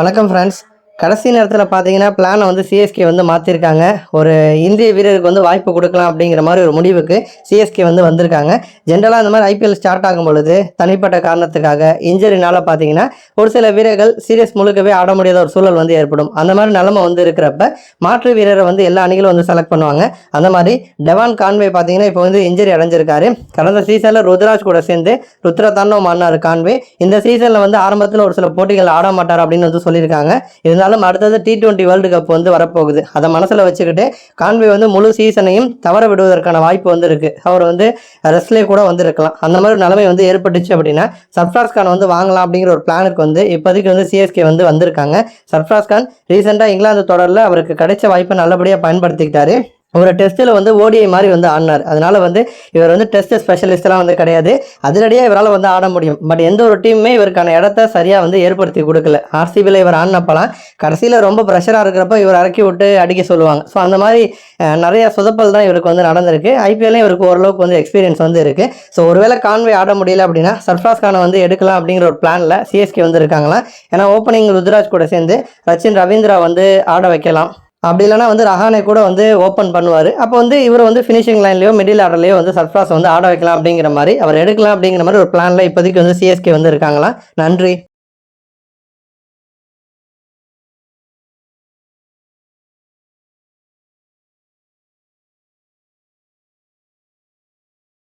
வணக்கம் ஃப்ரெண்ட்ஸ் கடைசி நேரத்தில் பார்த்தீங்கன்னா பிளானை வந்து சிஎஸ்கே வந்து மாற்றிருக்காங்க ஒரு இந்திய வீரருக்கு வந்து வாய்ப்பு கொடுக்கலாம் அப்படிங்கிற மாதிரி ஒரு முடிவுக்கு சிஎஸ்கே வந்து வந்திருக்காங்க. ஜென்ரலாக இந்த மாதிரி ஐபிஎல் ஸ்டார்ட் ஆகும் பொழுது தனிப்பட்ட காரணத்துக்காக இன்ஜரினால் பார்த்தீங்கன்னா ஒரு சில வீரர்கள் சீரியஸ் முழுக்கவே ஆட முடியாத ஒரு சூழல் வந்து ஏற்படும். அந்த மாதிரி நிலமை வந்து இருக்கிறப்ப மாற்று வீரரை வந்து எல்லா அணிகளும் வந்து செலக்ட் பண்ணுவாங்க. அந்த மாதிரி டெவான் கான்வே பார்த்தீங்கன்னா இப்போ வந்து இன்ஜரி அடைஞ்சிருக்காரு. கடந்த சீசனில் ருத்ராஜ் கூட சேர்ந்து ருத்ர தாண்டவம் ஆடினார் கான்வே. இந்த சீசனில் வந்து ஆரம்பத்தில் ஒரு சில போட்டிகள் ஆட மாட்டார் அப்படின்னு வந்து சொல்லியிருக்காங்க. இருந்தாலும் அடுத்தது டி டுவெண்ட்டி வேர்ல்டு கப் வந்து வரப்போகுது. அதை மனசில் வச்சுக்கிட்டு கான்வே வந்து முழு சீசனையும் தவற விடுவதற்கான வாய்ப்பு வந்து இருக்குது அவர் வந்து ரெஸ்ட்லேயே கூட வந்திருக்கலாம். அந்த மாதிரி நிலைமை வந்து ஏற்பட்டுச்சு அப்படின்னா சர்ஃப்ராஸ் கான் வந்து வாங்கலாம் அப்படிங்கிற ஒரு பிளானுக்கு வந்து இப்போதைக்கு வந்து சிஎஸ்கே வந்து வந்திருக்காங்க. சர்ஃப்ராஸ் கான் ரீசெண்டாக இங்கிலாந்து தொடரில் அவருக்கு கிடைச்ச வாய்ப்பை நல்லபடியாக பயன்படுத்திக்கிட்டாரு. ஒரு டெஸ்ட்டில் வந்து ஓடிஐ மாதிரி வந்து ஆடினார். அதனால வந்து இவர் வந்து டெஸ்ட் ஸ்பெஷலிஸ்ட்லாம் வந்து கிடையாது. அதிரடியாக இவரால் வந்து ஆட முடியும். பட் எந்த ஒரு டீமுமே இவருக்கான இடத்த சரியாக வந்து ஏற்படுத்தி கொடுக்கல. ஆர்சிபியில் இவர் ஆடினப்பலாம் கடைசியில் ரொம்ப ப்ரெஷராக இருக்கிறப்ப இவர் இறக்கி விட்டு அடிக்க சொல்லுவாங்க. ஸோ அந்த மாதிரி நிறைய சொதப்பல் தான் இவருக்கு வந்து நடந்திருக்கு. ஐபிஎல்லையும் இவருக்கு ஓரளவுக்கு வந்து எக்ஸ்பீரியன்ஸ் வந்து இருக்குது ஸோ ஒருவேளை கான்வே ஆட முடியல அப்படின்னா சர்ஃப்ராஸ் கானை வந்து எடுக்கலாம் அப்படிங்கிற ஒரு பிளானில் சிஎஸ்கே வந்து இருக்காங்களாம். ஏன்னா ஓப்பனிங் ருத்ராஜ் கூட சேர்ந்து ரச்சின் ரவீந்திரா வந்து ஆட வைக்கலாம். அப்படி இல்லைனா வந்து ரஹானே கூட வந்து ஓப்பன் பண்ணுவார். அப்போ வந்து இவர் வந்து ஃபினிஷிங் லைன்லையோ மிடில் ஆர்டர்லையோ வந்து சர்ஃப்ராஸ் வந்து ஆட வைக்கலாம் அப்படிங்கிற மாதிரி அவர் எடுக்கலாம் அப்படிங்கிற மாதிரி ஒரு பிளானில் இப்போதைக்கு வந்து சிஎஸ்கே வந்து இருக்காங்களாம் நன்றி.